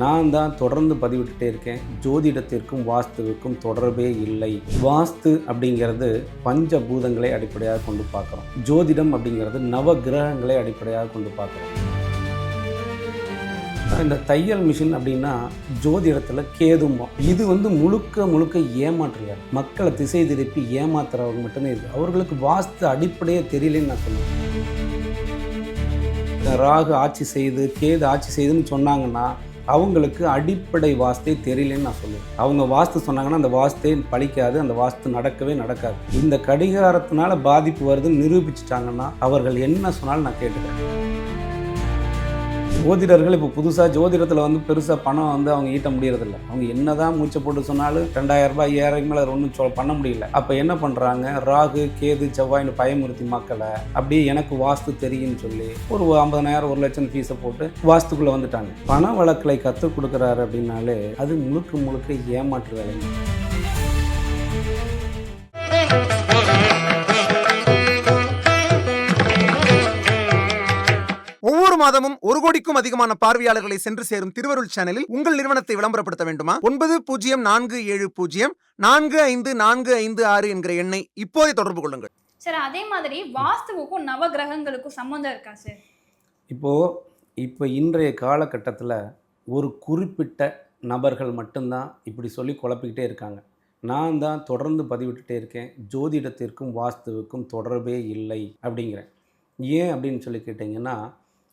நான் தான் தொடர்ந்து பதிவிட்டுட்டே இருக்கேன். ஜோதிடத்திற்கும் வாஸ்துவுக்கும் தொடர்பே இல்லை. வாஸ்து அப்படிங்கிறது பஞ்ச பூதங்களை அடிப்படையாக கொண்டு பார்க்குறோம். ஜோதிடம் அப்படிங்கிறது நவ கிரகங்களை அடிப்படையாக கொண்டு பார்க்குறோம். இந்த தையல் மிஷின் அப்படின்னா ஜோதிடத்தில் கேதும்போம் இது வந்து முழுக்க முழுக்க ஏமாற்றுகிறார் மக்களை திசை திருப்பி ஏமாத்துறவங்க மட்டுமே இருக்கு. அவர்களுக்கு வாஸ்து அடிப்படையே தெரியலன்னு நான் சொல்லுவேன் இந்த ராகு ஆட்சி செய்து கேது ஆட்சி செய்துன்னு சொன்னாங்கன்னா அவங்களுக்கு அடிப்படை வாஸ்தே தெரியலன்னு நான் சொல்லுவேன். அவங்க வாஸ்து சொன்னாங்கன்னா அந்த வாஸ்தே பழிக்காது அந்த வாஸ்து நடக்கவே நடக்காது. இந்த கடிகாரத்தினால பாதிப்பு வருதுன்னு நிரூபிச்சிட்டாங்கன்னா அவர்கள் என்ன சொன்னாலும் நான் கேட்டுக்கிறேன். ஜோதிடர்கள் இப்போ புதுசாக ஜோதிடத்தில் வந்து பெருசாக பணம் வந்து அவங்க ஈட்ட முடியறதில்ல. அவங்க என்னதான் மூச்சை போட்டு சொன்னாலும் ரெண்டாயிரம் ரூபாய் ஐயாயிரம் மேலே ஒன்றும் சொல் பண்ண முடியல. அப்போ என்ன பண்ணுறாங்க ராகு கேது செவ்வாய்னு பயமுறுத்தி மக்களை அப்படியே எனக்கு வாஸ்து தெரியும்னு சொல்லி ஒரு ஐம்பதனாயிரம் ஒரு லட்சம் ஃபீஸை போட்டு வாஸ்துக்குள்ளே வந்துட்டாங்க. பண வழக்கலை கற்றுக் கொடுக்குறாரு அப்படின்னாலே அது முழுக்க முழுக்க ஏமாற்று வேலைங்க. மாதமும் ஒரு கோடிக்கும் அதிகமான பார்வையாளர்களை சென்று சேரும் திருவருள் சேனலில் உங்கள் நிறுவனத்தை விளம்பரப்படுத்த வேண்டுமா? ஒன்பது பூஜ்ஜியம் நான்கு ஏழு பூஜ்ஜியம் நான்கு ஐந்து நான்கு ஐந்து ஆறு என்கிற எண்ணை இப்போதே தொடர்பு கொள்ளுங்கள். சார் அதே மாதிரி வாஸ்துவுக்கும் நவ கிரகங்களுக்கும் சம்மந்தம் இருக்கா சார்? இப்போது இப்போ இன்றைய காலகட்டத்தில் ஒரு குறிப்பிட்ட நபர்கள் மட்டும்தான் இப்படி சொல்லி குழப்பிக்கிட்டே இருக்காங்க. நான் தான் தொடர்ந்து பதிவிட்டுட்டே இருக்கேன். ஜோதிடத்திற்கும் வாஸ்துவுக்கும் தொடர்பே இல்லை அப்படிங்கிறேன். ஏன் அப்படின்னு சொல்லி கேட்டிங்கன்னா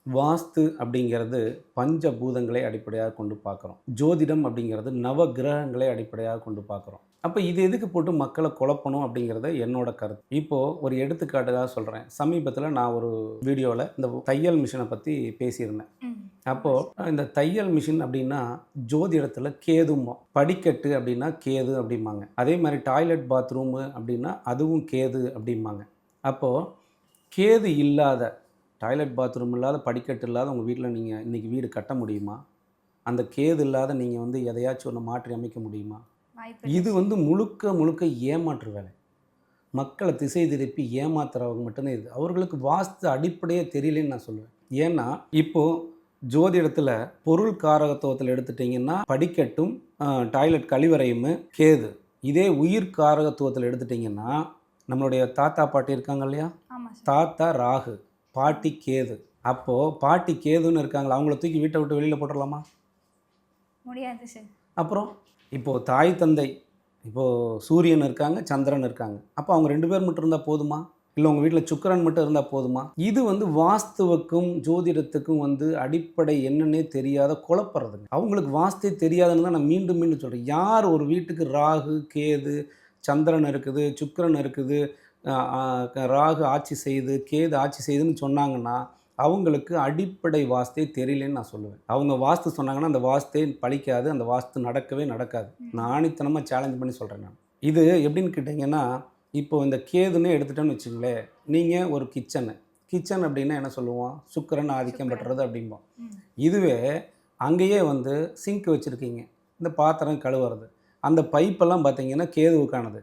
வாஸ்து அப்படிங்கிறது பஞ்ச பூதங்களை அடிப்படையாக கொண்டு பார்க்குறோம். ஜோதிடம் அப்படிங்கிறது நவ கிரகங்களை அடிப்படையாக கொண்டு பார்க்குறோம். அப்போ இது எதுக்கு போட்டு மக்களை குழப்பணும் அப்படிங்கிறத என்னோட கருத்து. இப்போது ஒரு எடுத்துக்காட்டுக்காக சொல்கிறேன் சமீபத்தில் நான் ஒரு வீடியோவில் இந்த தையல் மிஷினை பற்றி பேசியிருந்தேன். அப்போது இந்த தையல் மிஷின் அப்படின்னா ஜோதிடத்தில் கேதும்போ. படிக்கட்டு அப்படின்னா கேது அப்படிம்பாங்க. அதே மாதிரி டாய்லெட் பாத்ரூமு அப்படின்னா அதுவும் கேது அப்படிம்பாங்க. அப்போது கேது இல்லாத டாய்லெட் பாத்ரூம் இல்லாத படிக்கட்டு இல்லாத உங்கள் வீட்டில் நீங்கள் இன்றைக்கி வீடு கட்ட முடியுமா? அந்த கேது இல்லாத நீங்கள் வந்து எதையாச்சும் ஒன்று மாற்றி அமைக்க முடியுமா? இது வந்து முழுக்க முழுக்க ஏமாற்று வேலை. மக்களை திசை திருப்பி ஏமாத்துறவங்க மட்டும்தான் இது. அவர்களுக்கு வாஸ்து அடிப்படையே தெரியலன்னு நான் சொல்லுவேன். ஏன்னா இப்போது ஜோதிடத்தில் பொருள் காரகத்துவத்தில் எடுத்துட்டிங்கன்னா படிக்கட்டும் டாய்லெட் கழிவறையும் கேது. இதே உயிர் காரகத்துவத்தில் எடுத்துட்டிங்கன்னா நம்மளுடைய தாத்தா பாட்டி இருக்காங்க இல்லையா? தாத்தா ராகு. பாட்டி கேது. அப்போது பாட்டி கேதுன்னு இருக்காங்களா அவங்கள தூக்கி வீட்டை விட்டு வெளியில் போட்டுடலாமா முடியாது சார். அப்புறம் இப்போது தாய் தந்தை இப்போது சூரியன் இருக்காங்க சந்திரன் இருக்காங்க. அப்போ அவங்க ரெண்டு பேர் மட்டும் இருந்தால் போதுமா? இல்லை உங்கள் வீட்டில் சுக்கிரன் மட்டும் இருந்தால் போதுமா? இது வந்து வாஸ்துவுக்கும் ஜோதிடத்துக்கும் வந்து அடிப்படை என்னன்னே தெரியாத குழப்பறதுங்க. அவங்களுக்கு வாஸ்தே தெரியாதுன்னு தான் நான் மீண்டும் மீண்டும் சொல்கிறேன் யார் ஒரு வீட்டுக்கு ராகு கேது சந்திரன் இருக்குது சுக்கிரன் இருக்குது ராகு ஆட்சி செய்து கேது ஆட்சி செய்துன்னு சொன்னாங்கன்னா அவங்களுக்கு அடிப்படை வாஸ்தே தெரியலன்னு நான் சொல்லுவேன். அவங்க வாஸ்து சொன்னாங்கன்னா அந்த வாஸ்தே பழிக்காது அந்த வாஸ்து நடக்கவே நடக்காது. நான் ஆணித்தனமாக சேலஞ்ச் பண்ணி சொல்கிறேன் நான். இது எப்படின்னு கேட்டிங்கன்னா இப்போ இந்த கேதுன்னு எடுத்துட்டோன்னு வச்சுங்களேன் நீங்கள் ஒரு கிச்சனு. கிச்சன் அப்படின்னா என்ன சொல்லுவோம்? சுக்கிரன் ஆதிக்கம் பெற்றது அப்படிம்போம். இதுவே அங்கேயே வந்து சிங்க் வச்சுருக்கீங்க. இந்த பாத்திரம் கழுவுறது. அந்த பைப்பெல்லாம் பார்த்தீங்கன்னா கேதுவுக்கானது.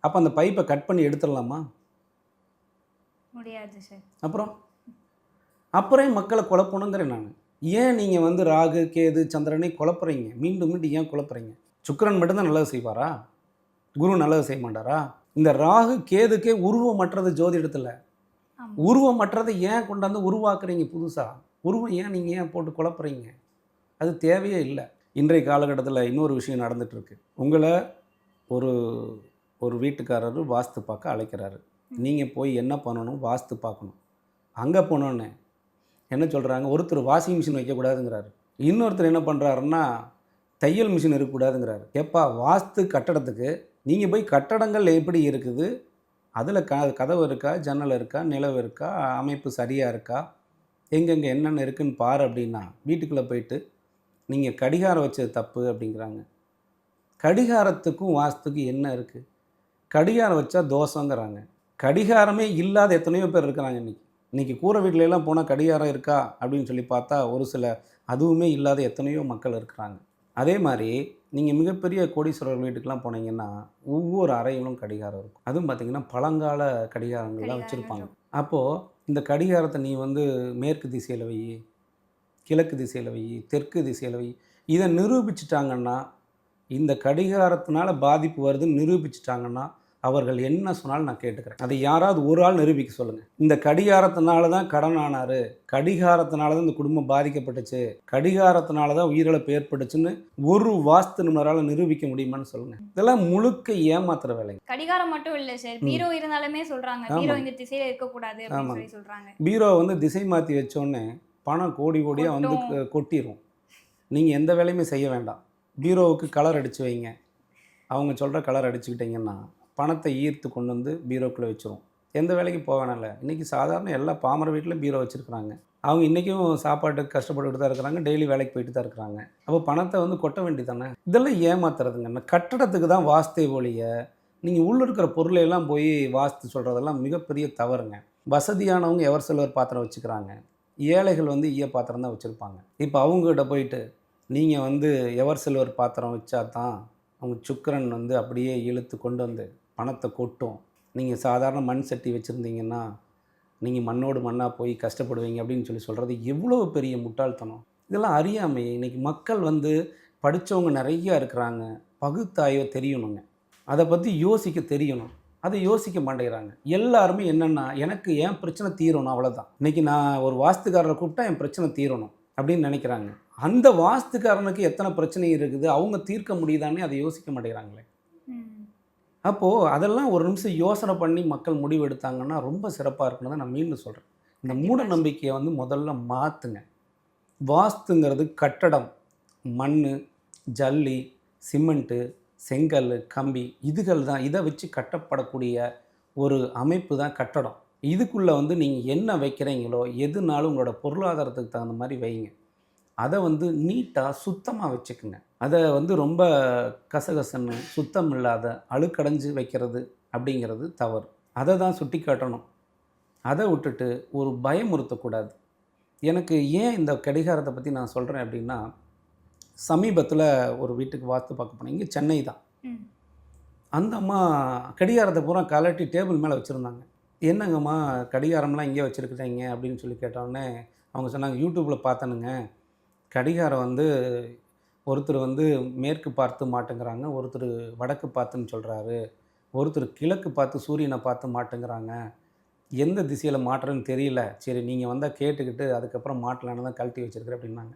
அப்போ அந்த பைப்பை கட் பண்ணி எடுத்துடலாமா? முடியாது சார். அப்புறம்? அப்புறம் மக்களை குழப்பணுங்கிறேன் நான். ஏன் நீங்கள் வந்து ராகு கேது சந்திரனை குழப்புறீங்க? மீண்டும் மீண்டும் ஏன் குழப்புறீங்க? சுக்கிரன் மட்டும்தான் நல்லது செய்வாரா? குரு நல்லது செய்ய மாட்டாரா? இந்த ராகு கேதுக்கே உருவமற்றது ஜோதிடத்தில். உருவமற்றதை ஏன் கொண்டாந்து உருவாக்குறீங்க புதுசாக உருவம் ஏன் நீங்கள் ஏன் போட்டு குழப்புறீங்க? அது தேவையே இல்லை. இன்றைய காலகட்டத்தில் இன்னொரு விஷயம் நடந்துட்டு இருக்கு உங்களை ஒரு ஒரு வீட்டுக்காரர் வாஸ்து பார்க்க அழைக்கிறாரு. நீங்கள் போய் என்ன பண்ணணும்? வாஸ்து பார்க்கணும். அங்கே போனோன்னே என்ன சொல்கிறாங்க ஒருத்தர் வாஷிங் மிஷின் வைக்கக்கூடாதுங்கிறாரு. இன்னொருத்தர் என்ன பண்ணுறாருன்னா தையல் மிஷின் இருக்கக்கூடாதுங்கிறாரு. எப்பா வாஸ்து கட்டடத்துக்கு நீங்கள் போய் கட்டடங்கள் எப்படி இருக்குது? அதில் க கதவு இருக்கா? ஜன்னல் இருக்கா? நிலவு இருக்கா? அமைப்பு சரியாக இருக்கா? எங்கெங்கே என்னென்ன இருக்குன்னு பாரு அப்படின்னா வீட்டுக்குள்ளே போயிட்டு நீங்கள் கடிகாரம் வச்சது தப்பு அப்படிங்கிறாங்க. கடிகாரத்துக்கும் வாஸ்துக்கும் என்ன இருக்குது கடிகாரம் வச்சா தோஷங்கிறாங்க கடிகாரமே இல்லாத எத்தனையோ பேர் இருக்கிறாங்க இன்றைக்கி இன்றைக்கி கூரை எல்லாம் போனால் கடிகாரம் இருக்கா? அப்படின்னு சொல்லி பார்த்தா ஒரு சில அதுவுமே இல்லாத எத்தனையோ மக்கள் இருக்கிறாங்க. அதே மாதிரி நீங்கள் மிகப்பெரிய கோடீஸ்வரர் வீட்டுக்கெலாம் போனீங்கன்னா ஒவ்வொரு அறையிலும் கடிகாரம் இருக்கும். அதுவும் பார்த்தீங்கன்னா பழங்கால கடிகாரங்கள்லாம் வச்சுருப்பாங்க. அப்போது இந்த கடிகாரத்தை நீ வந்து மேற்கு திசையில் வை கிழக்கு திசையில் வை தெற்கு திசையில் வை இதை நிரூபிச்சிட்டாங்கன்னா இந்த கடிகாரத்தினால பாதிப்பு வருதுன்னு நிரூபிச்சிட்டாங்கன்னா அவர்கள் என்ன சொன்னாலும் நான் கேட்டுக்கிறேன். அதை யாராவது ஒரு ஆள் நிரூபிக்க சொல்லுங்கள் இந்த கடிகாரத்தினால தான் கடன் ஆனார். கடிகாரத்தினால தான் இந்த குடும்பம் பாதிக்கப்பட்டுச்சு. கடிகாரத்தினால தான் உயிரிழப்பு ஏற்பட்டுச்சுன்னு ஒரு வாஸ்து நிபுணரால் நிரூபிக்க முடியுமான்னு சொல்லுங்கள் இதெல்லாம் முழுக்க ஏமாத்துற வேலைங்க. கடிகாரம் மட்டும் இல்ல சார். பீரோ இருந்தாலுமே சொல்றாங்க. ஆமா. பீரோ இந்த திசையில இருக்க கூடாது அப்படின்னு சொல்றாங்க. பீரோ வந்து திசை மாற்றி வச்சோடனே பணம் கோடி கோடியாக வந்து கொட்டும். க- கொட்டிரும். நீங்கள் எந்த வேலையுமே செய்ய வேண்டாம். பீரோவுக்கு கலர் அடித்து வைங்க. அவங்க சொல்கிற கலர் அடிச்சுக்கிட்டிங்கன்னா பணத்தை ஈர்த்து கொண்டு வந்து பீரோக்குள்ளே வச்சுருவோம் எந்த வேலைக்கும் போக வேணாம்ல. இன்றைக்கி சாதாரண எல்லா பாமர வீட்டிலும் பீரோ வச்சுருக்குறாங்க. அவங்க இன்றைக்கும் சாப்பாட்டுக்கு கஷ்டப்பட்டுட்டு தான் இருக்கிறாங்க. டெய்லி வேலைக்கு போயிட்டு தான் இருக்கிறாங்க. அப்போ பணத்தை வந்து கொட்ட வேண்டியதானே இதெல்லாம் ஏமாத்துறதுங்க. கட்டடத்துக்கு தான் வாஸ்தே ஒழிய நீங்கள் உள்ள இருக்கிற பொருளையெல்லாம் போய் வாஸ்து சொல்கிறதெல்லாம் மிகப்பெரிய தவறுங்க. வசதியானவங்க எவர் சில்வர் பாத்திரம் வச்சுக்கிறாங்க. ஏழைகள் வந்து ஈய பாத்திரம் தான் வச்சுருப்பாங்க. இப்போ அவங்ககிட்ட போயிட்டு நீங்கள் வந்து எவர் செல்வர் பாத்திரம் வச்சா தான் அவங்க சுக்கரன் வந்து அப்படியே இழுத்து கொண்டு வந்து பணத்தை கொட்டும். நீங்கள் சாதாரண மண் சட்டி வச்சுருந்தீங்கன்னா நீங்கள் மண்ணோடு மண்ணாக போய் கஷ்டப்படுவீங்க அப்படின்னு சொல்லி சொல்கிறது எவ்வளோ பெரிய முட்டாள்தனம். இதெல்லாம் அறியாமை இன்னைக்கு மக்கள் வந்து படித்தவங்க நிறையா இருக்கிறாங்க. பகுத்தாய்வை தெரியணுங்க. அதை பற்றி யோசிக்க தெரியணும். அதை யோசிக்க மாட்டேங்கிறாங்க. எல்லாருமே என்னென்னா எனக்கு ஏன் பிரச்சனை தீரணும் அவ்வளோதான் இன்றைக்கி நான் ஒரு வாஸ்துக்காரரை கூப்பிட்டா என் பிரச்சனை தீரணும் அப்படின்னு நினைக்கிறாங்க. அந்த வாஸ்துக்காரனுக்கு எத்தனை பிரச்சனை இருக்குது? அவங்க தீர்க்க முடியுதானே அதை யோசிக்க மாட்டேங்கிறாங்களே. அப்போது அதெல்லாம் ஒரு நிமிஷம் யோசனை பண்ணி மக்கள் முடிவு எடுத்தாங்கன்னா ரொம்ப சிறப்பாக இருக்குன்னு தான் நான் மீண்டும் சொல்கிறேன் இந்த. மூட நம்பிக்கையை வந்து முதல்ல மாற்றுங்க வாஸ்துங்கிறது கட்டடம் மண் ஜல்லி சிமெண்ட்டு செங்கல் கம்பி இதுகள் தான். இதை வச்சு கட்டப்படக்கூடிய ஒரு அமைப்பு தான் கட்டடம். இதுக்குள்ளே வந்து நீங்கள் என்ன வைக்கிறீங்களோ எதுனாலும் உங்களோட பொருளாதாரத்துக்கு தகுந்த மாதிரி வைங்க. அதை வந்து நீட்டாக சுத்தமாக வச்சுக்குங்க. அதை வந்து ரொம்ப கசகசன்னு சுத்தம் இல்லாத அழுக்கடைஞ்சு வைக்கிறது அப்படிங்கிறது தவறு. அதை தான் சுட்டி காட்டணும். அதை விட்டுட்டு ஒரு பயமுறுத்தக்கூடாது எனக்கு ஏன் இந்த கடிகாரத்தை பற்றி நான் சொல்கிறேன் அப்படின்னா சமீபத்தில் ஒரு வீட்டுக்கு வாஸ்து பார்க்க போனேன். இங்கே சென்னை தான். அந்த அம்மா கடிகாரத்தை பூரா கலட்டி டேபிள் மேலே வச்சுருந்தாங்க. என்னங்கம்மா கடிகாரம்லாம் இங்கே வச்சுருக்குறீங்க அப்படின்னு சொல்லி கேட்டோடனே அவங்க சொன்னாங்க யூடியூப்பில் பார்த்தனுங்க. கடிகாரம் வந்து ஒருத்தர் வந்து மேற்கு பார்த்து மாட்டுங்கிறாங்க ஒருத்தர் வடக்கு பார்த்துன்னு சொல்கிறாரு ஒருத்தர் கிழக்கு பார்த்து சூரியனை பார்த்து மாட்டுங்கிறாங்க. எந்த திசையில் மாட்டுறேன்னு தெரியல. சரி நீங்கள் வந்தால் கேட்டுக்கிட்டு அதுக்கப்புறம் மாட்டலான்னு தான் கழட்டி வச்சிருக்கிறேன் அப்படின்னாங்க.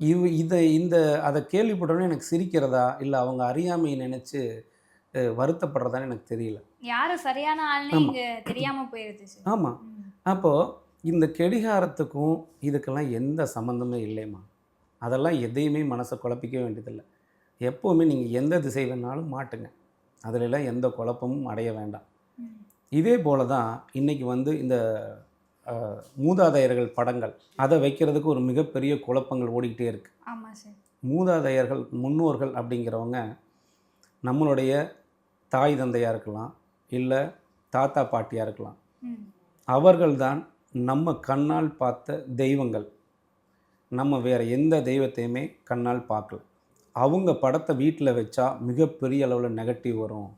இவ் இதை இந்த அதை கேள்விப்பட்டோன்னே எனக்கு சிரிக்கிறதா? இல்லை அவங்க அறியாமையை நினச்சி வருத்தப்படுறதான்னு எனக்கு தெரியல. யாரு சரியான ஆள்னு ஆமா. இங்க தெரியாம போயிருது சார் ஆமாம். அப்போது இந்த கெடிகாரத்துக்கும் இதுக்கெல்லாம் எந்த சம்மந்தமே இல்லைம்மா. அதெல்லாம் எதையுமே மனசை குழப்பிக்க வேண்டியதில்லை. எப்போவுமே நீங்கள் எந்த திசை வேணாலும் மாட்டுங்க. அதிலெல்லாம் எந்த குழப்பமும் அடைய வேண்டாம். இதே போல தான் இன்றைக்கி வந்து இந்த மூதாதையர்கள் படங்கள் அதை வைக்கிறதுக்கு ஒரு மிகப்பெரிய குழப்பங்கள் ஓடிக்கிட்டே இருக்குது சார். மூதாதையர்கள் முன்னோர்கள் அப்படிங்கிறவங்க நம்மளுடைய தாய் தந்தையாக இருக்கலாம் இல்லை தாத்தா பாட்டியாக இருக்கலாம். அவர்கள்தான் நம்ம கண்ணால் பார்த்த தெய்வங்கள். நம்ம வேறு எந்த தெய்வத்தையுமே கண்ணால் பார்க்கல. அவங்க படத்தை வீட்டில் வச்சா மிகப்பெரிய அளவில் நெகட்டிவ் வரும்.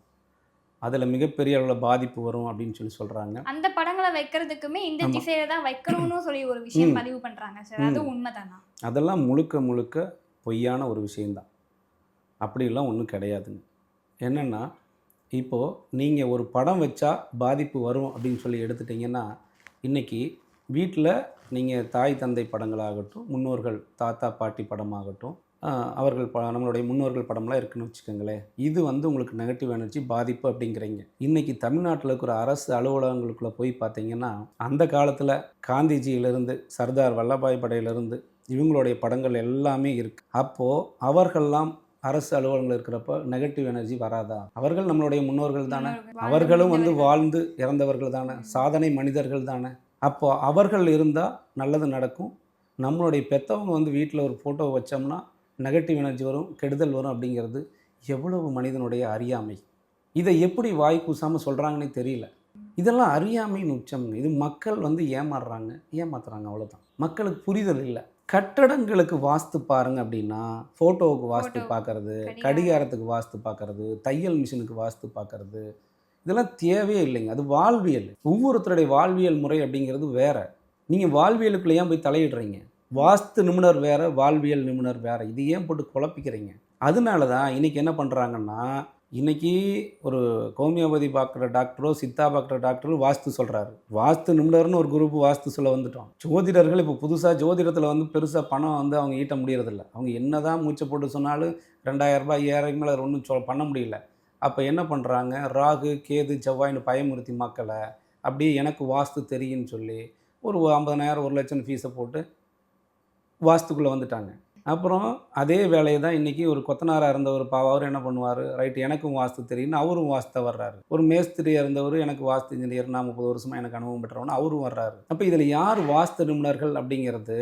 அதில் மிகப்பெரிய அளவில் பாதிப்பு வரும் அப்படின்னு சொல்லி சொல்கிறாங்க அந்த படங்களை வைக்கிறதுக்குமே இந்த. திசையில தான் வைக்கணும்னு சொல்லி ஒரு விஷயம். பதிவு பண்றாங்க சார். அது. உண்மைதானா? அதெல்லாம் முழுக்க முழுக்க பொய்யான ஒரு விஷயந்தான் அப்படிலாம் ஒன்றும் கிடையாதுங்க. என்னென்னா இப்போது நீங்கள் ஒரு படம் வச்சா பாதிப்பு வரும் அப்படின்னு சொல்லி எடுத்துட்டிங்கன்னா இன்றைக்கி வீட்டில் நீங்கள் தாய் தந்தை படங்களாகட்டும் முன்னோர்கள் தாத்தா பாட்டி படமாகட்டும் அவர்கள் ப நம்மளுடைய முன்னோர்கள் படம்லாம் இருக்குன்னு வச்சுக்கோங்களேன். இது வந்து உங்களுக்கு நெகட்டிவ் எனர்ஜி பாதிப்பு அப்படிங்கிறீங்க. இன்றைக்கி தமிழ்நாட்டில் இருக்கிற அரசு அலுவலகங்களுக்குள்ளே போய் பார்த்தீங்கன்னா அந்த காலத்தில் காந்திஜியிலிருந்து சர்தார் வல்லபாய் படையிலிருந்து இவங்களுடைய படங்கள் எல்லாமே இருக்குது அப்போது அவர்கள்லாம் அரசு அலுவலகங்கள் இருக்கிறப்ப நெகட்டிவ் எனர்ஜி வராதா? அவர்கள் நம்மளுடைய முன்னோர்கள் தானே. அவர்களும் வந்து வாழ்ந்து இறந்தவர்கள் தானே. சாதனை மனிதர்கள் தானே. அப்போ அவர்கள் இருந்தால் நல்லது நடக்கும். நம்மளுடைய பெற்றவங்க வந்து வீட்டில் ஒரு ஃபோட்டோ வச்சோம்னா நெகட்டிவ் எனர்ஜி வரும் கெடுதல் வரும் அப்படிங்கிறது எவ்வளவு மனிதனுடைய அறியாமை. இதை எப்படி வாய் கூசாமல் சொல்கிறாங்கன்னே தெரியல. இதெல்லாம் அறியாமையின் உச்சம்ங்க இது மக்கள் வந்து ஏமாறுறாங்க. ஏமாத்துறாங்க அவ்வளோதான் மக்களுக்கு புரிதல் இல்லை. கட்டடங்களுக்கு வாஸ்து பாருங்க அப்படின்னா ஃபோட்டோவுக்கு வாஸ்து பார்க்கறது. கடிகாரத்துக்கு வாஸ்து பார்க்கறது தையல் மிஷினுக்கு வாஸ்து பார்க்கறது இதெல்லாம் தேவையே இல்லைங்க. அது வாழ்வியல். ஒவ்வொருத்தருடைய வாழ்வியல் முறை அப்படிங்கிறது வேற. நீங்கள் வாழ்வியலுக்குள்ள ஏன் போய் தலையிடுறீங்க? வாஸ்து நிபுணர் வேற வாழ்வியல் நிபுணர் வேற. இது ஏன் போட்டு குழப்பிக்கிறீங்க? அதனால தான் இன்னைக்கு என்ன பண்ணுறாங்கன்னா இன்றைக்கி ஒரு ஹோமியோபதி பார்க்குற டாக்டரோ சித்தா பார்க்குற டாக்டரோ வாஸ்து சொல்கிறாரு வாஸ்து நிமிடர்னு ஒரு குரூப் வாஸ்து சொல்ல வந்துட்டோம். ஜோதிடர்கள் இப்போ புதுசாக ஜோதிடத்தில் வந்து பெருசாக பணம் வந்து அவங்க ஈட்ட முடியறதில்ல. அவங்க என்ன தான் மூச்சை போட்டு சொன்னாலும் ரெண்டாயிரம் ரூபாய் ஐயாயிரம் மேலே ஒன்றும் சொ பண்ண முடியல. அப்போ என்ன பண்ணுறாங்க ராகு கேது செவ்வாய்னு பயமுறுத்தி மக்களை அப்படியே எனக்கு வாஸ்து தெரியும்னு சொல்லி ஒரு ஐம்பதனாயிரம் ஒரு லட்சம் ஃபீஸை போட்டு வாஸ்துக்குள்ளே வந்துட்டாங்க. அப்புறம் அதே வேலையை தான் இன்றைக்கி ஒரு கொத்தனாராக இருந்தவர் பாவம் அவர் என்ன பண்ணுவார்? ரைட் எனக்கும் வாஸ்து தெரியும்னு அவரும் வாஸ்தை வர்றாரு. ஒரு மேஸ்திரியாக இருந்தவர் எனக்கு வாஸ்து இன்ஜினியர் நான் முப்பது வருஷமாக எனக்கு அனுபவம் பெற்றவனு அவரும் வர்றாரு. அப்போ இதில் யார் வாஸ்து நிபுணர்கள் அப்படிங்கிறது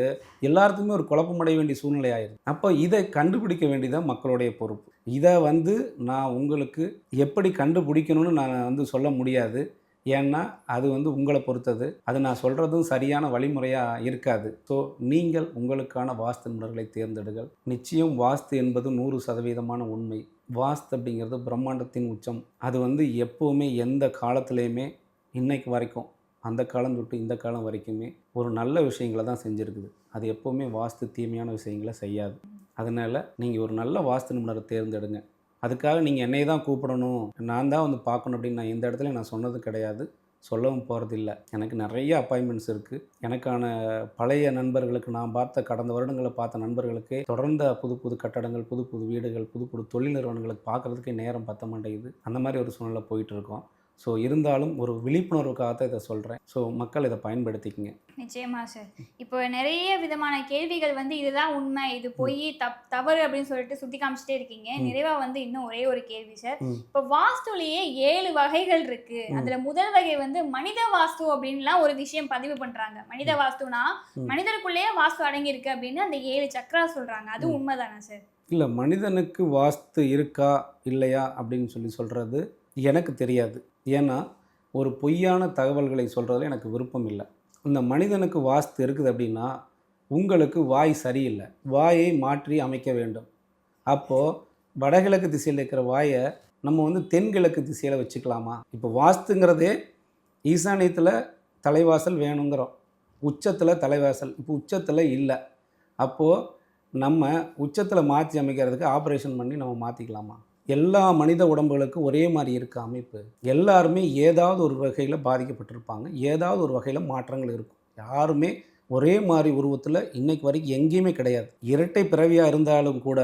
எல்லாத்துக்குமே ஒரு குழப்பமடைய வேண்டிய சூழ்நிலை ஆயிடுது. அப்போ இதை கண்டுபிடிக்க வேண்டியதான் மக்களுடைய பொறுப்பு. இதை வந்து நான் உங்களுக்கு எப்படி கண்டுபிடிக்கணும்னு நான் வந்து சொல்ல முடியாது. ஏன்னா அது வந்து உங்களை பொறுத்தது. அது நான் சொல்கிறதும் சரியான வழிமுறையாக இருக்காது. ஸோ நீங்கள் உங்களுக்கான வாஸ்து நிபுணர்களை தேர்ந்தெடுங்கள். நிச்சயம் வாஸ்து என்பது நூறு சதவீதமான உண்மை. வாஸ்து அப்படிங்கிறது பிரம்மாண்டத்தின் உச்சம். அது வந்து எப்போவுமே எந்த காலத்துலேயுமே இன்னைக்கு வரைக்கும் அந்த காலம் தொட்டு இந்த காலம் வரைக்குமே ஒரு நல்ல விஷயங்களை தான் செஞ்சுருக்குது. அது எப்போவுமே வாஸ்து தீமையான விஷயங்களை செய்யாது. அதனால் நீங்கள் ஒரு நல்ல வாஸ்து நிபுணரை தேர்ந்தெடுங்க. அதுக்காக நீங்கள் என்னை தான் கூப்பிடணும். நான் தான் வந்து பார்க்கணும் அப்படின்னு நான் எந்த இடத்துல நான் சொன்னது கிடையாது. சொல்லவும் போகிறதில்ல எனக்கு நிறைய அப்பாயின்மெண்ட்ஸ் இருக்குது எனக்கான பழைய நண்பர்களுக்கு நான் பார்த்த கடந்த வருடங்களை பார்த்த நண்பர்களுக்கே தொடர்ந்த புது புது கட்டடங்கள் புது புது வீடுகள் புது புது தொழில் நிறுவனங்களுக்கு பார்க்குறதுக்கே நேரம் பத்த மாட்டேங்குது அந்த மாதிரி ஒரு சூழ்நிலை போயிட்டு இருக்கோம். ஸோ இருந்தாலும் ஒரு விழிப்புணர்வுக்காக தான் இதை சொல்கிறேன் ஸோ மக்கள் இதை பயன்படுத்திக்கங்க. நிச்சயமா சார் இப்போ நிறைய விதமான கேள்விகள் வந்து இதுதான் உண்மை இது பொய் தப் தவறு அப்படின்னு சொல்லிட்டு சுட்டி காமிச்சிட்டே இருக்கீங்க. ம். நிறைவா வந்து இன்னும் ஒரே ஒரு கேள்வி சார். இப்போ வாஸ்துலயே ஏழு வகைகள் இருக்கு. அதுல முதல் வகை வந்து மனித வாஸ்து அப்படின்லாம் ஒரு விஷயம் பதிவு பண்றாங்க. மனித வாஸ்துனா. மனிதருக்குள்ளேயே வாஸ்து அடங்கி இருக்கு அப்படின்னு அந்த ஏழு சக்கரா சொல்றாங்க. அது ம். உண்மைதானா சார் இல்லை மனிதனுக்கு வாஸ்து இருக்கா இல்லையா அப்படின்னு சொல்லி சொல்கிறது எனக்கு தெரியாது. ஏன்னா ஒரு பொய்யான தகவல்களை சொல்கிறதுல எனக்கு விருப்பம் இல்லை. இந்த மனிதனுக்கு வாஸ்து இருக்குது அப்படின்னா உங்களுக்கு வாய் சரியில்லை. வாயை மாற்றி அமைக்க வேண்டும். அப்போது வடகிழக்கு திசையில் இருக்கிற வாயை நம்ம வந்து தென்கிழக்கு திசையில் வச்சுக்கலாமா? இப்போ வாஸ்துங்கிறதே ஈசானியத்தில் தலைவாசல் வேணுங்கிறோம். உச்சத்தில் தலைவாசல். இப்போ உச்சத்தில் இல்லை. அப்போது நம்ம உச்சத்தில் மாற்றி அமைக்கிறதுக்கு ஆப்ரேஷன் பண்ணி நம்ம மாற்றிக்கலாமா எல்லா மனித உடம்புகளுக்கும் ஒரே மாதிரி இருக்க அமைப்பு. எல்லாருமே ஏதாவது ஒரு வகையில் பாதிக்கப்பட்டிருப்பாங்க. ஏதாவது ஒரு வகையில் மாற்றங்கள் இருக்கும். யாருமே ஒரே மாதிரி உருவத்தில் இன்னைக்கு வரைக்கும் எங்கேயுமே கிடையாது. இரட்டை பிறவியாக இருந்தாலும் கூட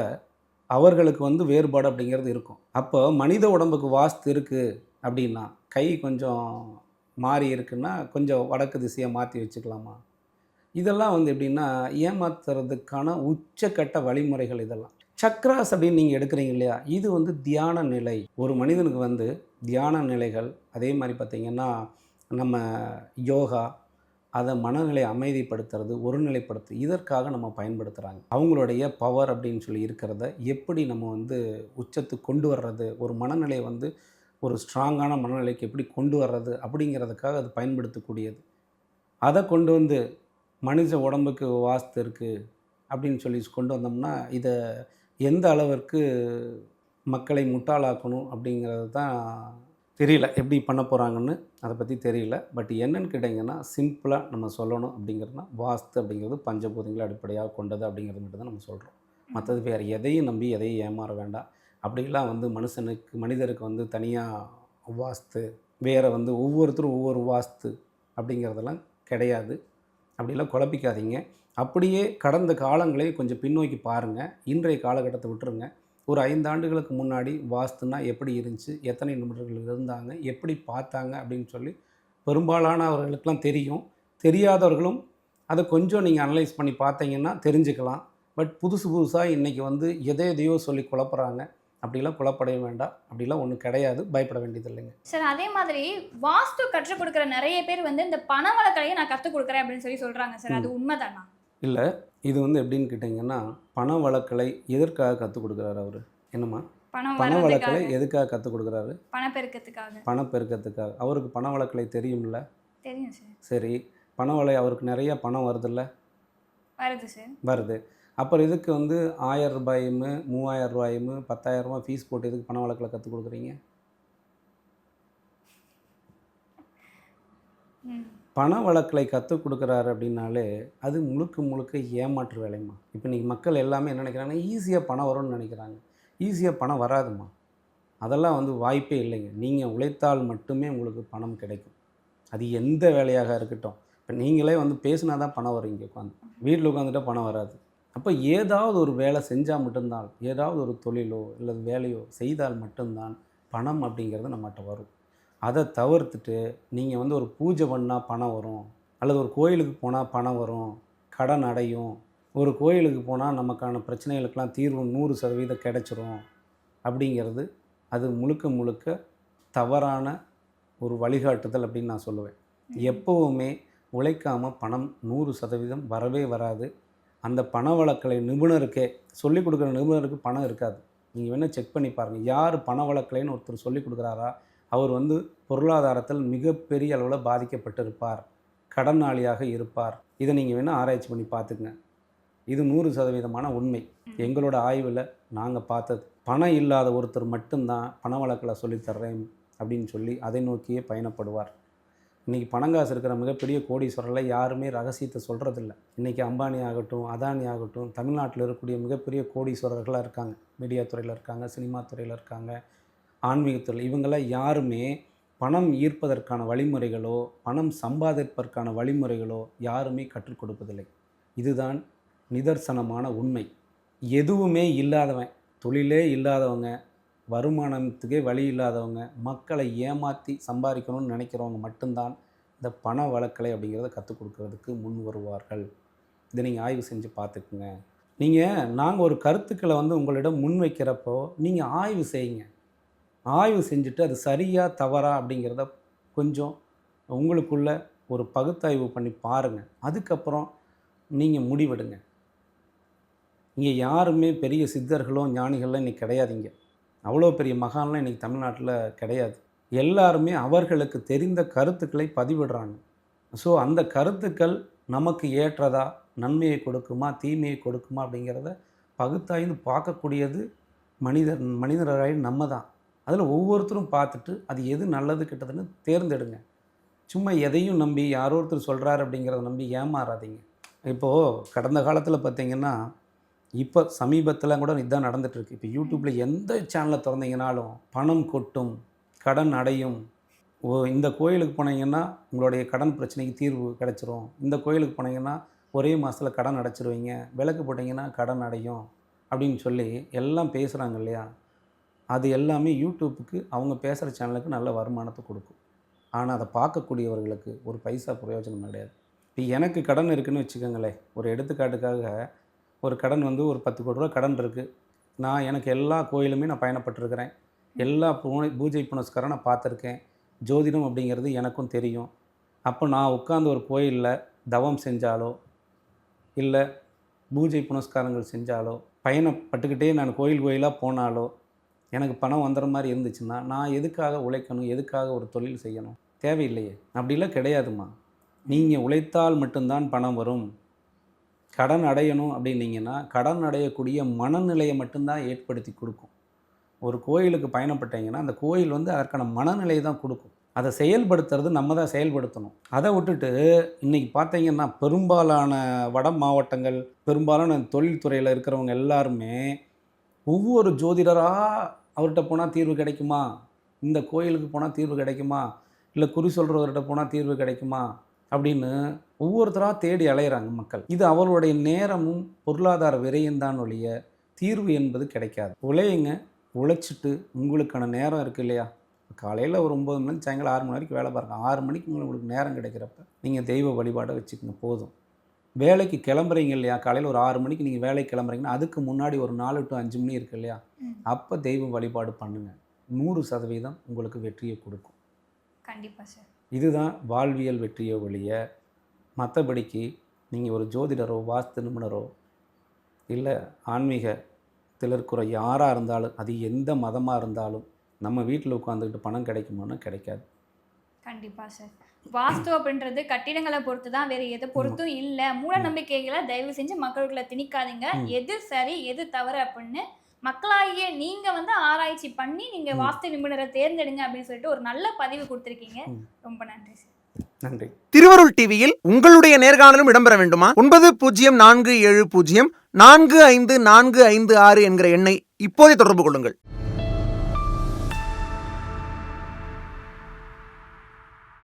அவர்களுக்கு வந்து வேறுபாடு அப்படிங்கிறது இருக்கும். அப்போ மனித உடம்புக்கு வாஸ்து இருக்குது அப்படின்னா கை கொஞ்சம் மாறி இருக்குன்னா கொஞ்சம் வடக்கு திசையை மாற்றி வச்சுக்கலாமா? இதெல்லாம் வந்து எப்படின்னா ஏமாத்துறதுக்கான உச்சக்கட்ட வழிமுறைகள் இதெல்லாம். சக்ராஸ் அப்படின்னு நீங்கள் எடுக்கிறீங்க இல்லையா? இது வந்து தியான நிலை. ஒரு மனிதனுக்கு வந்து தியான நிலைகள் அதே மாதிரி பார்த்திங்கன்னா நம்ம யோகா அதை மனநிலை அமைதிப்படுத்துறது ஒருநிலைப்படுத்து இதற்காக நம்ம பயன்படுத்துகிறாங்க அவங்களுடைய பவர் அப்படின்னு சொல்லி இருக்கிறத எப்படி நம்ம வந்து உச்சத்துக்கு கொண்டு வர்றது ஒரு மனநிலையை வந்து ஒரு ஸ்ட்ராங்கான மனநிலைக்கு எப்படி கொண்டு வர்றது அப்படிங்கிறதுக்காக அது பயன்படுத்தக்கூடியது. அதை கொண்டு வந்து மனித உடம்புக்கு வாஸ்து இருக்குது அப்படின்னு சொல்லி கொண்டு வந்தோம்னா இதை எந்த அளவிற்கு மக்களை முட்டாளாக்கணும் அப்படிங்கிறது தான் தெரியல. எப்படி பண்ண போகிறாங்கன்னு அதை பற்றி தெரியல. பட் என்னன்னு கேட்டிங்கன்னா சிம்பிளாக நம்ம சொல்லணும் அப்படிங்கிறதுனா வாஸ்து அப்படிங்கிறது பஞ்சபூதங்களை அடிப்படையாக கொண்டது அப்படிங்கிறது மட்டும் தான் நம்ம சொல்கிறோம் மற்றது வேறு எதையும் நம்பி எதையும் ஏமாற வேண்டாம். அப்படிலாம் வந்து மனுஷனுக்கு மனிதருக்கு வந்து தனியாக வாஸ்து வேறு வந்து ஒவ்வொருத்தரும் ஒவ்வொரு வாஸ்து அப்படிங்கிறதெல்லாம் கிடையாது. அப்படிலாம் குழப்பிக்காதீங்க. அப்படியே கடந்த காலங்களை கொஞ்சம் பின்னோக்கி பாருங்கள் இன்றைய காலகட்டத்தை விட்டுருங்க. ஒரு ஐந்து ஆண்டுகளுக்கு முன்னாடி வாஸ்துனா எப்படி இருந்துச்சு? எத்தனை நிமிடங்கள் இருந்தாங்க? எப்படி பார்த்தாங்க? அப்படின்னு சொல்லி பெரும்பாலானவர்களுக்கெல்லாம் தெரியும். தெரியாதவர்களும் அதை கொஞ்சம் நீங்கள் அனலைஸ் பண்ணி பார்த்தீங்கன்னா தெரிஞ்சுக்கலாம். பட் புதுசு புதுசாக இன்றைக்கி வந்து எதை எதையோ சொல்லி குழப்புறாங்க. அப்படிலாம் குழப்படைய வேண்டாம். அப்படிலாம் ஒன்றும் கிடையாது. பயப்பட வேண்டியது இல்லைங்க சார் அதே மாதிரி வாஸ்து கற்றுக் கொடுக்குற நிறைய பேர் வந்து இந்த பண வழக்கலையும் நான் கற்றுக் கொடுக்குறேன் அப்படின்னு சொல்லி சொல்றாங்க சார். அது உண்மைதானா? இல்லை இது வந்து எப்படின்னு கேட்டிங்கன்னா பண வழக்கலை எதற்காக கற்றுக் கொடுக்குறாரு அவர்? என்னம்மா? பண வழக்கலை எதுக்காக கற்றுக் கொடுக்குறாரு? பணப்பெருக்கத்துக்காக பணப்பெருக்கத்துக்காக அவருக்கு பண வழக்கலை தெரியும்ல? தெரியும் சார். சரி. பண வலை அவருக்கு நிறைய பணம் வருதுல்ல? வருது சார். வருது. அப்புறம் இதுக்கு வந்து ஆயிரம் ரூபாயும் மூவாயிரம் ரூபாயும் பத்தாயிரம் ரூபாய் ஃபீஸ் போட்டு எதுக்கு பண வழக்கில் கற்றுக் கொடுக்குறீங்க? பண வழக்கலை கற்றுக் கொடுக்குறாரு அப்படின்னாலே அது முழுக்க முழுக்க ஏமாற்று வேலைம்மா. இப்போ இன்றைக்கி மக்கள் எல்லாமே என்ன நினைக்கிறாங்கன்னா ஈஸியாக பணம் வரும்னு நினைக்கிறாங்க. ஈஸியாக பணம் வராதும்மா. அதெல்லாம் வந்து வாய்ப்பே இல்லைங்க. நீங்கள் உழைத்தால் மட்டுமே உங்களுக்கு பணம் கிடைக்கும். அது எந்த வேலையாக இருக்கட்டும். இப்போ நீங்களே வந்து பேசினா தான் பணம் வரும் இங்கே உட்காந்து வீட்டில் உட்காந்துட்டா பணம் வராது. அப்போ ஏதாவது ஒரு வேலை செஞ்சால் மட்டும்தான் ஏதாவது ஒரு தொழிலோ இல்லை வேலையோ செய்தால் மட்டும்தான் பணம் அப்படிங்கிறது நம்மகிட்ட வரும். அதை தவிர்த்துட்டு நீங்கள் வந்து ஒரு பூஜை பண்ணால் பணம் வரும் அல்லது ஒரு கோயிலுக்கு போனால் பணம் வரும் கடன் அடையும் ஒரு கோயிலுக்கு போனால் நமக்கான பிரச்சனைகளுக்கெல்லாம் தீர்வு நூறு சதவீதம் கிடைச்சிரும் அப்படிங்கிறது அது முழுக்க முழுக்க தவறான ஒரு வழிகாட்டுதல் அப்படின்னு நான் சொல்லுவேன். எப்போவுமே உழைக்காமல் பணம் நூறு சதவீதம் வரவே வராது. அந்த பண வழக்கலை நிபுணருக்கே சொல்லிக் கொடுக்குற நிபுணருக்கு பணம் இருக்காது. நீங்கள் வேணால் செக் பண்ணி பாருங்கள் யார் பண வழக்கலைன்னு ஒருத்தர் சொல்லிக் கொடுக்குறாரா? அவர் வந்து பொருளாதாரத்தில் மிகப்பெரிய அளவில் பாதிக்கப்பட்டிருப்பார். கடனாளியாக இருப்பார். இதை நீங்கள் வேணால் ஆராய்ச்சி பண்ணி பார்த்துக்குங்க. இது நூறு சதவீதமான உண்மை. எங்களோட ஆய்வில் நாங்கள் பார்த்தது. பணம் இல்லாத ஒருத்தர் மட்டும்தான் பண வழக்கில் சொல்லித்தர்றேன் அப்படின்னு சொல்லி அதை நோக்கியே பயணப்படுவார். இன்றைக்கி பணங்காசு இருக்கிற மிகப்பெரிய கோடீஸ்வரர்களை யாருமே ரகசியத்தை சொல்கிறதில்ல இன்றைக்கி அம்பானி ஆகட்டும் அதானி ஆகட்டும் தமிழ்நாட்டில் இருக்கக்கூடிய மிகப்பெரிய கோடீஸ்வரர்களாக இருக்காங்க. மீடியா துறையில் இருக்காங்க சினிமா துறையில் இருக்காங்க. ஆன்மீகத்துறையில் இவங்களாம் யாருமே பணம் ஈர்ப்பதற்கான வழிமுறைகளோ பணம் சம்பாதிப்பதற்கான வழிமுறைகளோ யாருமே கற்றுக் கொடுப்பதில்லை. இதுதான் நிதர்சனமான உண்மை. எதுவுமே இல்லாதவன் தொழிலே இல்லாதவங்க வருமானத்துக்கே வழி இல்லாதவங்க மக்களை ஏமாற்றி சம்பாதிக்கணும்னு நினைக்கிறவங்க மட்டும்தான் இந்த பண வழக்கலை அப்படிங்கிறத கற்றுக் கொடுக்கறதுக்கு முன் வருவார்கள். இதை நீங்கள் ஆய்வு செஞ்சு பார்த்துக்குங்க. நீங்கள் நாங்கள் ஒரு கருத்துக்களை வந்து உங்களிடம் முன்வைக்கிறப்போ நீங்கள் ஆய்வு செய்யுங்க. ஆய்வு செஞ்சுட்டு அது சரியா தவறா அப்படிங்கிறத கொஞ்சம் உங்களுக்குள்ள ஒரு பகுத்தாய்வு பண்ணி பாருங்கள் அதுக்கப்புறம் நீங்கள் முடிவெடுங்க. இங்கே யாருமே பெரிய சித்தர்களோ ஞானிகளோ இன்றைக்கி கிடையாதுங்க. அவ்வளோ பெரிய மகான்லாம் இன்றைக்கி தமிழ்நாட்டில் கிடையாது. எல்லாருமே அவர்களுக்கு தெரிந்த கருத்துக்களை பதிவிடுறாங்க. ஸோ அந்த கருத்துக்கள் நமக்கு ஏற்றதா நன்மையை கொடுக்குமா தீமையை கொடுக்குமா அப்படிங்கிறத பகுத்தாய்ந்து பார்க்கக்கூடியது மனிதர் மனிதராய் நம்ம தான் அதில் ஒவ்வொருத்தரும் பார்த்துட்டு அது எது நல்லது கெட்டதுன்னு தேர்ந்தெடுங்க. சும்மா எதையும் நம்பி யாரோ ஒருத்தர் சொல்கிறார் அப்படிங்கிறத நம்பி ஏமாறாதீங்க. இப்போது கடந்த காலத்தில் பார்த்தீங்கன்னா இப்போ சமீபத்தில் கூட இதுதான் நடந்துகிட்ருக்கு இப்போ யூடியூப்பில் எந்த சேனலை திறந்தீங்கனாலும் பணம் கொட்டும் கடன் அடையும். ஓ இந்த கோயிலுக்கு போனீங்கன்னா உங்களுடைய கடன் பிரச்சனைக்கு தீர்வு கிடச்சிரும். இந்த கோயிலுக்கு போனீங்கன்னா ஒரே மாதத்தில் கடன் அடைச்சிருவீங்க. விளக்கு போட்டிங்கன்னா கடன் அடையும் அப்படின்னு சொல்லி எல்லாம் பேசுகிறாங்க இல்லையா? அது எல்லாமே யூடியூப்புக்கு அவங்க பேசுகிற சேனலுக்கு நல்ல வருமானத்தை கொடுக்கும். ஆனால் அதை பார்க்கக்கூடியவர்களுக்கு ஒரு பைசா பிரயோஜனம் கிடையாது. இப்போ எனக்கு கடன் இருக்குதுன்னு வச்சுக்கோங்களேன். ஒரு எடுத்துக்காட்டுக்காக ஒரு கடன் வந்து ஒரு பத்து கோடி ரூபா கடன் இருக்குது நான் எனக்கு எல்லா கோயிலுமே நான் பயணப்பட்டிருக்கிறேன். எல்லா பூனை பூஜை புனஸ்காரம் நான் பார்த்துருக்கேன். ஜோதிடம் அப்படிங்கிறது எனக்கும் தெரியும். அப்போ நான் உட்காந்து ஒரு கோயிலில் தவம் செஞ்சாலோ இல்லை பூஜை புனஸ்காரங்கள் செஞ்சாலோ பயணப்பட்டுக்கிட்டே நான் கோயில் கோயிலாக போனாலோ எனக்கு பணம் வந்துடுற மாதிரி இருந்துச்சுன்னா நான் எதுக்காக உழைக்கணும் எதுக்காக ஒரு தொழில் செய்யணும்? தேவையில்லையே. அப்படிலாம் கிடையாதுமா நீங்கள் உழைத்தால் மட்டும்தான் பணம் வரும். கடன் அடையணும் அப்படின்னீங்கன்னா கடன் அடையக்கூடிய மனநிலையை மட்டும்தான் ஏற்படுத்தி கொடுக்கும். ஒரு கோயிலுக்கு பயணப்பட்டீங்கன்னா அந்த கோயில் வந்து அதற்கான மனநிலையை தான் கொடுக்கும். அதை செயல்படுத்துறது நம்ம தான் செயல்படுத்தணும். அதை விட்டுட்டு இன்றைக்கி பார்த்தீங்கன்னா பெரும்பாலான வட மாவட்டங்கள் பெரும்பாலான தொழில்துறையில் இருக்கிறவங்க எல்லாருமே ஒவ்வொரு ஜோதிடராக அவர்கிட்ட போனால் தீர்வு கிடைக்குமா? இந்த கோயிலுக்கு போனால் தீர்வு கிடைக்குமா? இல்லை குறி சொல்கிறவர்கிட்ட போனால் தீர்வு கிடைக்குமா? அப்படின்னு ஒவ்வொருத்தராக தேடி அலையிறாங்க மக்கள். இது அவர்களுடைய நேரமும் பொருளாதார விரையும் தான் ஒழிய தீர்வு என்பது கிடைக்காது. உழையுங்க உழைச்சிட்டு உங்களுக்கான நேரம் இருக்குது இல்லையா? காலையில் ஒரு ஒம்பது மணி சாயங்காலம் ஆறு மணி வரைக்கும் வேலை பாருங்க. ஆறு மணிக்கு உங்களுக்கு நேரம் கிடைக்கிறப்ப நீங்கள் தெய்வ வழிபாடை வச்சுக்கோங்க போதும். வேலைக்கு கிளம்புறீங்க இல்லையா? காலையில் ஒரு ஆறு மணிக்கு நீங்கள் வேலைக்கு கிளம்புறீங்கன்னா அதுக்கு முன்னாடி ஒரு நாலு டு அஞ்சு மணி இருக்கு இல்லையா. அப்போ தெய்வ வழிபாடு பண்ணுங்கள் நூறு சதவீதம் உங்களுக்கு வெற்றியை கொடுக்கும். கண்டிப்பா சார். இதுதான் வாழ்வியல் வெற்றியோ ஒழிய மற்றபடிக்கு நீங்கள் ஒரு ஜோதிடரோ வாஸ்து நிபுணரோ இல்லை ஆன்மீகத்தில் இருக்கிற யாராக இருந்தாலும் அது எந்த மதமாக இருந்தாலும் நம்ம வீட்டில் உட்காந்துக்கிட்டு பணம் கிடைக்குமான்னு கிடைக்காது. கண்டிப்பா சார். வாஸ்து அப்படின்றது கட்டிடங்களை பொறுத்து தான் வேற எதை பொறுத்தும் இல்ல. மூட நம்பிக்கைகளை தயவு செஞ்சு மக்களுக்குள்ள திணிக்காதீங்க. எது சரி எது தவறு அப்படின்னு மக்களாகிய நீங்க வந்து ஆராய்ச்சி பண்ணி நீங்க. வாஸ்து நிபுணரை தேர்ந்தெடுங்க அப்படின்னு சொல்லிட்டு ஒரு நல்ல பதிவு கொடுத்துருக்கீங்க. ரொம்ப நன்றி சார். நன்றி. திருவருள் டிவியில் உங்களுடைய நேர்காணலும் இடம்பெற வேண்டுமா? ஒன்பது பூஜ்ஜியம் நான்கு ஏழு பூஜ்ஜியம் நான்கு ஐந்து நான்கு ஐந்து ஆறு என்கிற எண்ணை இப்போதே தொடர்பு கொள்ளுங்கள்.